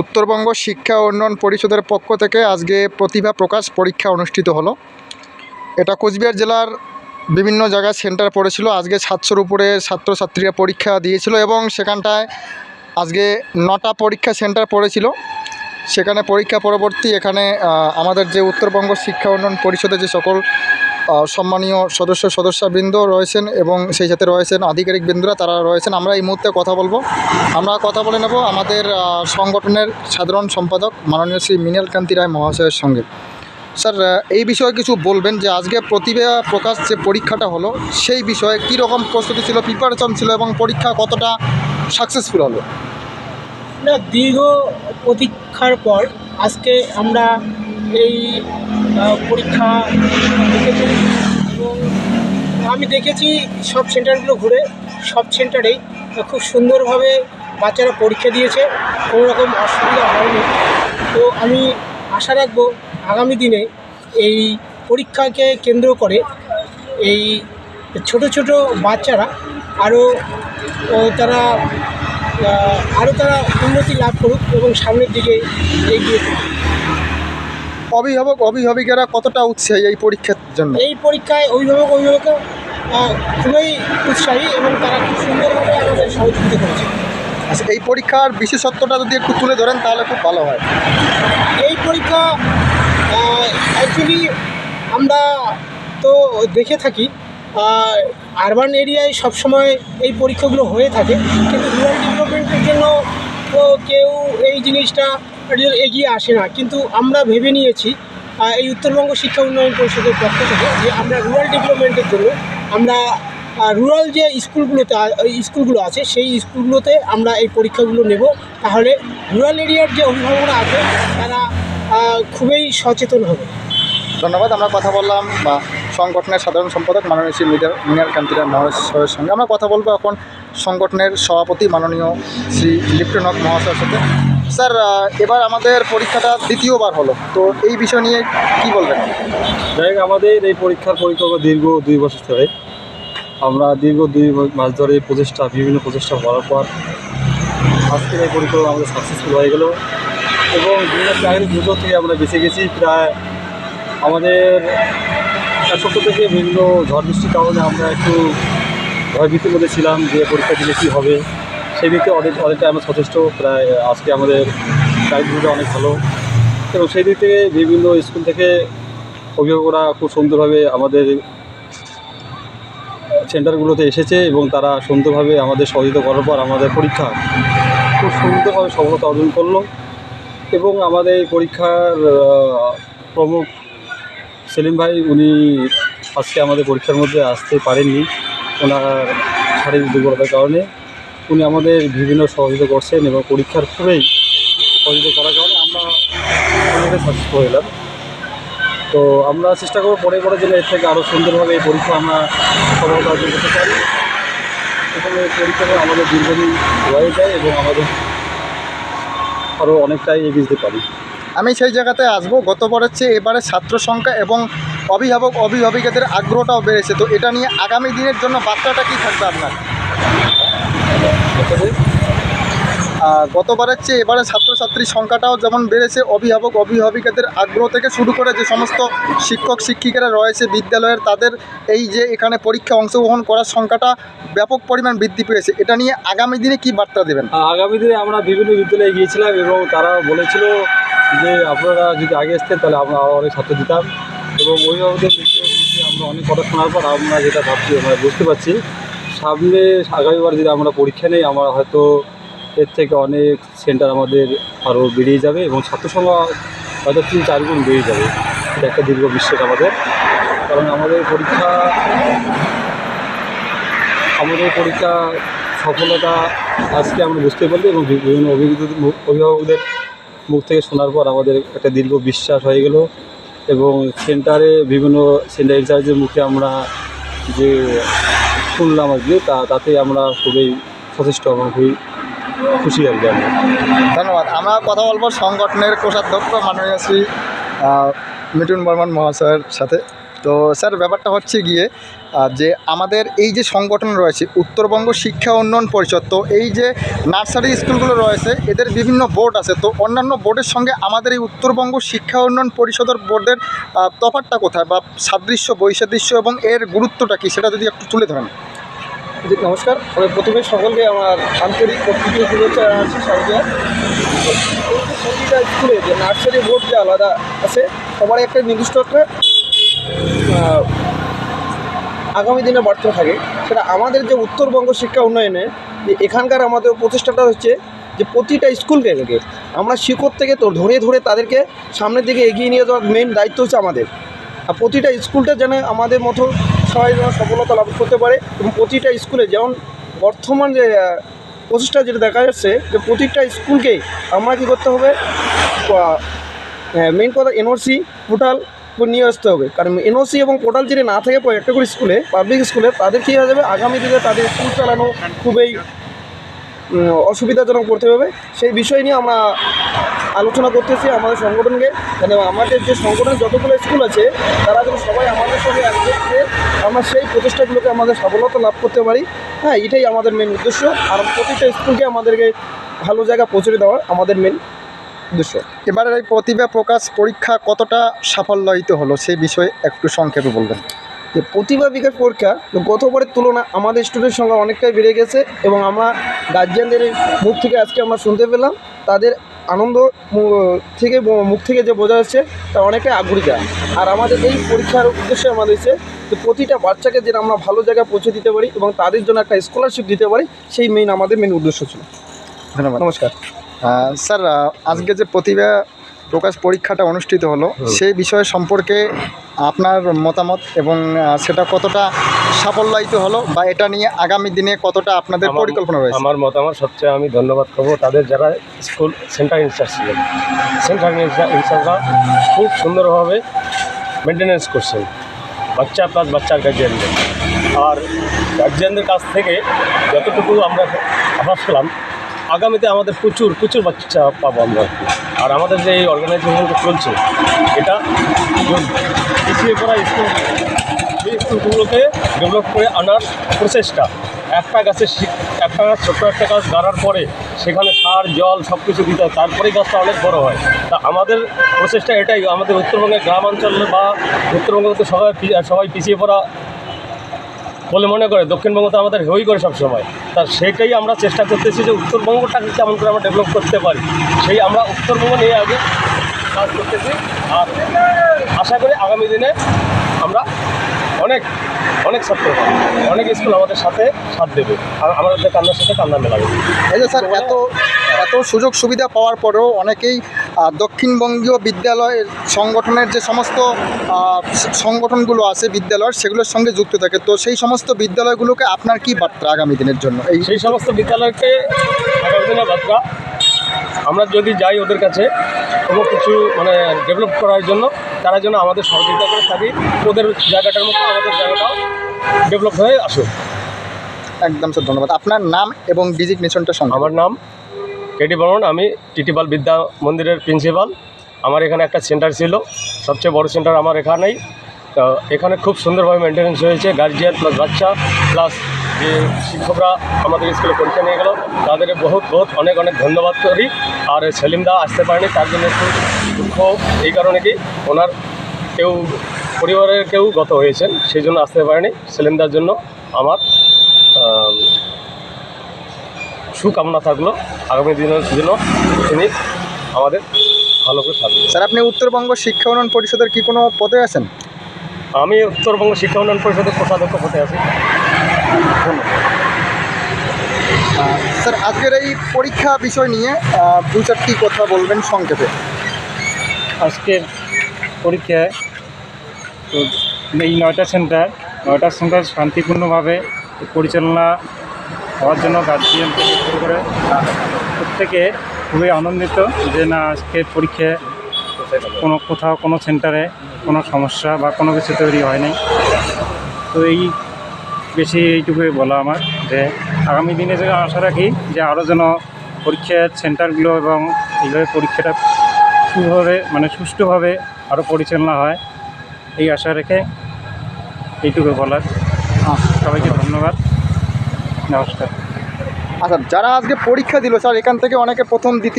উত্তরবঙ্গ শিক্ষা উন্নয়ন পরিষদের পক্ষ থেকে আজকে প্রতিভা প্রকাশ পরীক্ষা অনুষ্ঠিত হলো। এটা কোচবিহার জেলার বিভিন্ন জায়গায় সেন্টার পড়েছিল। আজকে সাতশোর উপরে ছাত্রছাত্রীরা পরীক্ষা দিয়েছিল এবং সেখানটায় আজকে নটা পরীক্ষা সেন্টার পড়েছিল। সেখানে পরীক্ষা পরবর্তী এখানে আমাদের যে উত্তরবঙ্গ শিক্ষা উন্নয়ন পরিষদের যে সকল সম্মানীয় সদস্য সদস্যবৃন্দ রয়েছেন এবং সেই সাথে রয়েছেন আধিকারিক বৃন্দরা, তারা রয়েছেন। আমরা এই মুহূর্তে কথা বলব। আমরা কথা বলে নেব আমাদের সংগঠনের সাধারণ সম্পাদক মাননীয় শ্রী মিনাল কান্তি রায় মহাশয়ের সঙ্গে। স্যার এই বিষয়ে কিছু বলবেন যে আজকে প্রতিভা প্রকাশ যে পরীক্ষাটা হলো, সেই বিষয়ে কী রকম প্রস্তুতি ছিল প্রিপারেশন ছিল এবং পরীক্ষা কতটা সাকসেসফুল হলো? না, দীর্ঘ প্রতীক্ষার পর আজকে আমরা এই পরীক্ষা দেখেছি এবং আমি দেখেছি সব সেন্টারগুলো ঘুরে, সব সেন্টারেই খুব সুন্দরভাবে বাচ্চারা পরীক্ষা দিয়েছে কোনো রকম অসুবিধা হয়নি তো আমি আশা রাখব আগামী দিনে এই পরীক্ষাকে কেন্দ্র করে এই ছোট ছোট বাচ্চারা আরও তারা আরও তারা উন্নতি লাভ করুক এবং সামনের দিকে এগিয়ে চলুক। অভিভাবক অভিভাবিকারা কতটা উৎসাহী এই পরীক্ষার জন্য? এই পরীক্ষায় অভিভাবক অভিভাবক খুবই উৎসাহী এবং তারা খুব সুন্দরভাবে আমাদের সহযোগিতা করেছে। আচ্ছা এই পরীক্ষার বিশেষত্বটা যদি একটু তুলে ধরেন তাহলে খুব ভালো হয়। এই পরীক্ষা অ্যাকচুয়ালি আমরা তো দেখে থাকি আরবান এরিয়ায় সবসময় এই পরীক্ষাগুলো হয়ে থাকে কিন্তু রুরাল ডেভেলপমেন্টের জন্য তো কেউ এই জিনিসটা এগিয়ে আসে না। কিন্তু আমরা ভেবে নিয়েছি এই উত্তরবঙ্গ শিক্ষা উন্নয়ন পরিষদের পক্ষ থেকে যে আমরা রুরাল ডেভেলপমেন্টের জন্য আমরা রুরাল যে স্কুলগুলোতে স্কুলগুলো আছে, সেই স্কুলগুলোতে আমরা এই পরীক্ষাগুলো নেব। তাহলে রুরাল এরিয়ার যে অভিভাবকরা আছে, তারা খুবই সচেতন হবে। ধন্যবাদ, আমরা কথা বললাম, বা সংগঠনের সাধারণ সম্পাদক মাননীয় শ্রী মিনার মিনার কান্তিরাম মহাশয়ের সঙ্গে। আমরা কথা বলব এখন সংগঠনের সভাপতি মাননীয় শ্রী লিপ্টনক মহাশয়ের সাথে। স্যার এবার আমাদের পরীক্ষাটা দ্বিতীয়বার হলো। তো এই বিষয় নিয়ে কি বলবেন? যাই আমাদের এই পরীক্ষার পরিকল্পনা দীর্ঘ দুই বছর ধরে। আমরা দীর্ঘ দুই মাস ধরে প্রচেষ্টা, বিভিন্ন প্রচেষ্টা করার পর আজকের এই পরিকল্পনা আমাদের সাকসেসফুল হয়ে গেল এবং বিভিন্ন চাকরির দুটো থেকে আমরা বেঁচে গেছি। প্রায় আমাদের এক থেকে বিভিন্ন ঝড় বৃষ্টির কারণে আমরা একটু ভয়ভীতির মধ্যে ছিলাম যে পরীক্ষা দিলে কী হবে। সেই দিকে অনেক অনেকটা আমরা সচেষ্ট। প্রায় আজকে আমাদের চাকরিগুলো অনেক ভালো। এবং সেই দিক থেকে বিভিন্ন স্কুল থেকে অভিভাবকরা খুব সুন্দরভাবে আমাদের সেন্টারগুলোতে এসেছে এবং তারা সুন্দরভাবে আমাদের সহযোগিতা করার পর আমাদের পরীক্ষা খুব সুন্দরভাবে সফলতা অর্জন করল। এবং আমাদের পরীক্ষার প্রমুখ সেলিম ভাই, উনি আজকে আমাদের পরীক্ষার মধ্যে আসতে পারেননি। ওনার শারীরিক দুর্বলতার কারণে। উনি আমাদের বিভিন্ন সহযোগিতা করছেন এবং পরীক্ষার খুবই সহযোগিতা করার কারণে আমরা অনেকটা সাকসেসফুল হলাম তো আমরা চেষ্টা করব পরে পরে যেন এর থেকে আরও সুন্দরভাবে এই পরীক্ষা আমরা সফলতা অর্জন করতে পারি। এবং এই পরীক্ষাটা আমাদের দীর্ঘদিন হয়ে যায় এবং আমাদের আরও অনেকটাই এগিয়ে যেতে পারি। আমি সেই জায়গাতে আসব। গতবারের চেয়ে এবারে ছাত্র সংখ্যা এবং অভিভাবক, অভিভাবিকাদের আগ্রহটাও বেড়েছে। তো এটা নিয়ে আগামী দিনের জন্য বার্তাটা কী থাকবে আপনার? গতবারের চেয়ে এবারে ছাত্রছাত্রীর সংখ্যাটাও যেমন বেড়েছে, অভিভাবক, অভিভাবিকাদের আগ্রহ থেকে শুরু করে যে সমস্ত শিক্ষক, শিক্ষিকারা রয়েছে বিদ্যালয়ের, তাদের এই যে এখানে পরীক্ষা অংশগ্রহণ করার সংখ্যাটা ব্যাপক পরিমাণ বৃদ্ধি পেয়েছে। এটা নিয়ে আগামী দিনে কি বার্তা দেবেন? আগামী দিনে আমরা বিভিন্ন বিদ্যালয়ে গিয়েছিলাম এবং তারা বলেছিল যে আপনারা যদি আগে আসতেন তাহলে আমরা আরও অনেক ছাত্র দিতাম এবং অভিভাবকদের আমরা অনেক কথা শোনার পর আমরা যেটা ভাবছি, আমরা বুঝতে পারছি সামনে আগামীবার যদি আমরা পরীক্ষা নেই, আমরা হয়তো এর থেকে অনেক সেন্টার আমাদের আরও বেরিয়ে যাবে এবং ছাত্র সংখ্যা হয়তো তিন চার গুণ বেড়ে যাবে। এটা একটা দীর্ঘ বিশ্বাস আমাদের। কারণ আমাদের পরীক্ষা আমাদের পরীক্ষা সফলতা আজকে আমরা বুঝতে পারলি এবং বিভিন্ন অভিজ্ঞতাদের মুখ- অভিভাবকদের মুখ থেকে শোনার পর আমাদের একটা দীর্ঘ বিশ্বাস হয়ে গেল এবং সেন্টারে বিভিন্ন সেন্টার ইনচার্জের মুখে আমরা যে শুনলাম কি, তা তাতে আমরা খুবই সচেষ্ট এবং খুবই খুশি আর কি আমরা। ধন্যবাদ। আমরা কথা বলব সংগঠনের কোষাধ্যক্ষ মাননীয় শ্রী মিঠুন বর্মন মহাশয়ের সাথে। তো স্যার ব্যাপারটা হচ্ছে গিয়ে যে আমাদের এই যে সংগঠন রয়েছে উত্তরবঙ্গ শিক্ষা উন্নয়ন পরিষদ তো এই যে নার্সারি স্কুলগুলো রয়েছে এদের বিভিন্ন বোর্ড আছে তো অন্যান্য বোর্ডের সঙ্গে আমাদের এই উত্তরবঙ্গ শিক্ষা উন্নয়ন পরিষদের বোর্ডের আহ, তফাৎটা কোথায় বা সাদৃশ্য বৈসাদৃশ্য এবং এর গুরুত্বটা কী সেটা যদি একটু তুলে ধরেন। নমস্কার। আমি প্রথমে সকলকে আমার আন্তরিক প্রকৃতি শুভেচ্ছা জানাচ্ছি সবাইকে। স্কুলে যে নার্সারি বোর্ড যে আলাদা আছে সবার একটা নির্দিষ্ট একটা আগামী দিনে বাড়তে থাকে। সেটা আমাদের যে উত্তরবঙ্গ শিক্ষা উন্নয়নে, যে এখানকার আমাদের প্রচেষ্টাটা হচ্ছে যে প্রতিটা স্কুলকে আমরা শিকড় থেকে তো ধরে ধরে তাদেরকে সামনের দিকে এগিয়ে নিয়ে যাওয়ার মেন দায়িত্ব হচ্ছে আমাদের। আর প্রতিটা স্কুলটা যেন আমাদের মতো সবাই যেন সফলতা লাভ করতে পারে এবং প্রতিটা স্কুলে যেমন বর্তমান যে প্রচেষ্টা যেটা দেখা যাচ্ছে যে প্রতিটা স্কুলকেই আমরা কী করতে হবে মেন কথা এনওসি পোর্টাল নিয়ে আসতে হবে। কারণ এনওসি এবং পোর্টাল যদি না থাকে একটা করে স্কুলে পাবলিক স্কুলে, তাদের কী হয়ে যাবে? আগামী দিনে তাদের স্কুল চালানো খুবই অসুবিধাজনক করতে হবে। সেই বিষয় নিয়ে আমরা আলোচনা করতেছি আমাদের সংগঠনকে। মানে আমাদের যে সংগঠনের যতগুলো স্কুল আছে, তারা যেন সবাই আমাদের সঙ্গে একজোট আমরা সেই প্রচেষ্টাগুলোকে আমাদের সফলতা লাভ করতে পারি। হ্যাঁ এটাই আমাদের মেন উদ্দেশ্য। আর প্রতিটা স্কুলকে আমাদেরকে ভালো জায়গা পৌঁছে দেওয়ার আমাদের মেন উদ্দেশ্য এবারের এই প্রতিভা প্রকাশ পরীক্ষা কতটা সাফল্যায়িত হলো সেই বিষয়ে একটু সংক্ষেপে বলবেন। যে প্রতিভা বিকাশ পরীক্ষা গতবারের তুলনা আমাদের স্টুডেন্টের সংখ্যা অনেকটাই বেড়ে গেছে এবং আমরা গার্জিয়ানদের মুখ থেকে আজকে আমরা শুনতে পেলাম তাদের আনন্দ থেকে মুখ থেকে যে বোঝা যাচ্ছে তা অনেকটাই আগ্রহীতা আর আমাদের এই পরীক্ষার উদ্দেশ্যে আমাদের যে প্রতিটা বাচ্চাকে যেন আমরা ভালো জায়গায় পৌঁছে দিতে পারি এবং তাদের জন্য একটা স্কলারশিপ দিতে পারি সেই মেইন আমাদের মেন উদ্দেশ্য ছিল। ধন্যবাদ। নমস্কার। স্যার আজকে যে প্রতিভা প্রকাশ পরীক্ষাটা অনুষ্ঠিত হলো সেই বিষয় সম্পর্কে আপনার মতামত এবং সেটা কতটা সাফল্যায়িত হলো বা এটা নিয়ে আগামী দিনে কতটা আপনাদের পরিকল্পনা রয়েছে? আমার মতামত সবচেয়ে আমি ধন্যবাদ করব। তাদের যারা স্কুল সেন্টার ইনচার্জ ছিলেন সেন্টার ইনচার্জরা খুব সুন্দরভাবে মেনটেনেন্স করছেন বাচ্চা প্লাস বাচ্চার গার্জিয়ানদের আর গার্জিয়ানদের কাছ থেকে যতটুকু আমরা আভাস পেলাম আগামীতে আমাদের প্রচুর প্রচুর বাচ্চা পাবো আমরা। আর আমাদের যে এই অর্গানাইজেশনটা চলছে, এটা পিছিয়ে পড়া স্কুল এই স্কুলগুলোকে ডেভেলপ করে আনার প্রচেষ্টা। একটা গাছের একটা গাছ, ছোট্ট একটা গাছ গাড়ার পরে সেখানে সার, জল সব কিছু দিতে হয়। তারপরেই গাছটা অনেক বড় হয়। তা আমাদের প্রচেষ্টা এটাই, আমাদের উত্তরবঙ্গের গ্রামাঞ্চলে বা উত্তরবঙ্গে সবাই সবাই পিছিয়ে পড়া বলে মনে করে দক্ষিণবঙ্গ তো আমাদের হই করে সব সময় তা সেটাই আমরা চেষ্টা করতেছি যে উত্তরবঙ্গটাকে কেমন করে আমরা ডেভেলপ করতে পারি। সেই আমরা উত্তরবঙ্গ নিয়ে আগে কাজ করতেছি। আর আশা করি আগামী দিনে আমরা অনেক অনেক ছাত্র অনেক স্কুল আমাদের সাথে সাথ দেবে। আর আমাদের কান্নার সাথে কান্না মেলাবে। এই যে স্যার এত এত সুযোগ সুবিধা পাওয়ার পরেও অনেকেই দক্ষিণবঙ্গীয় বিদ্যালয়ের সংগঠনের যে সমস্ত সংগঠনগুলো আছে বিদ্যালয়ের সেগুলোর সঙ্গে যুক্ত থাকে। তো সেই সমস্ত বিদ্যালয়গুলোকে আপনার কি বার্তা আগামী দিনের জন্য? এই সেই সমস্ত বিদ্যালয়কে আগামী বার্তা আমরা যদি যাই ওদের কাছে কোনো কিছু মানে ডেভেলপ করার জন্য তারা যেন আমাদের সহযোগিতা করে থাকি ওদের জায়গাটার মতো আমাদের জায়গাটাও ডেভেলপ হয়ে আসুক। একদম স্যার ধন্যবাদ। আপনার নাম এবং ডিজিগনেশনটা সঙ্গে। আমার নাম কেটি বর্মন আমি টিটিপাল বিদ্যা মন্দিরের প্রিন্সিপাল। আমার এখানে একটা সেন্টার ছিল, সবচেয়ে বড় সেন্টার আমার এখানেই। তো এখানে খুব সুন্দরভাবে মেনটেন্যান্স হয়েছে গার্জিয়ান প্লাস বাচ্চা প্লাস যে শিক্ষকরা আমাদের স্কুলে পরীক্ষা নিয়ে গেল, তাদের বহুত বহুত অনেক অনেক ধন্যবাদ করি। আর সেলিমদা আসতে পারেনি, তার জন্য একটু দুঃখ এই কারণে কি ওনার কেউ পরিবারের কেউ গত হয়েছেন, সেই জন্য আসতে পারেনি সেলিমদার জন্য আমার শুভকামনা থাকল। আগামী দিনের জন্য তিনি আমাদের ভালো করে থাকবেন স্যার আপনি উত্তরবঙ্গ শিক্ষা উন্নয়ন পরিষদের কি কোনো পদে আছেন? আমি উত্তরবঙ্গ শিক্ষা উন্নয়ন পরিষদের কোষাধ্যক্ষ পদে আছি। স্যার আজকের এই পরীক্ষা বিষয় নিয়ে দু চারটি কথা বলবেন সংক্ষেপে। আজকের পরীক্ষায় তো এই নয়টা সেন্টার নয়টা সেন্টার শান্তিপূর্ণভাবে পরিচালনা হওয়ার জন্য গার্জিয়ান থেকে শুরু করে। প্রত্যেকে খুবই আনন্দিত যে না আজকের পরীক্ষায় কোনো কোথাও, কোনো সেন্টারে কোনো সমস্যা বা কোনো কিছু তৈরি হয়নি। তো এই বেশি এইটুকুই বলা আমার যে আগামী দিনে যে আশা রাখি যে আরও যেন পরীক্ষার সেন্টারগুলো এবং এইভাবে পরীক্ষাটা সুভাবে মানে সুষ্ঠুভাবে আরও পরিচালনা হয়, এই আশা রেখে এইটুকু বলার। সবাইকে ধন্যবাদ। নমস্কার। আচ্ছা যারা আজকে পরীক্ষা দিল স্যার এখান থেকে অনেকে প্রথম দ্বিতীয়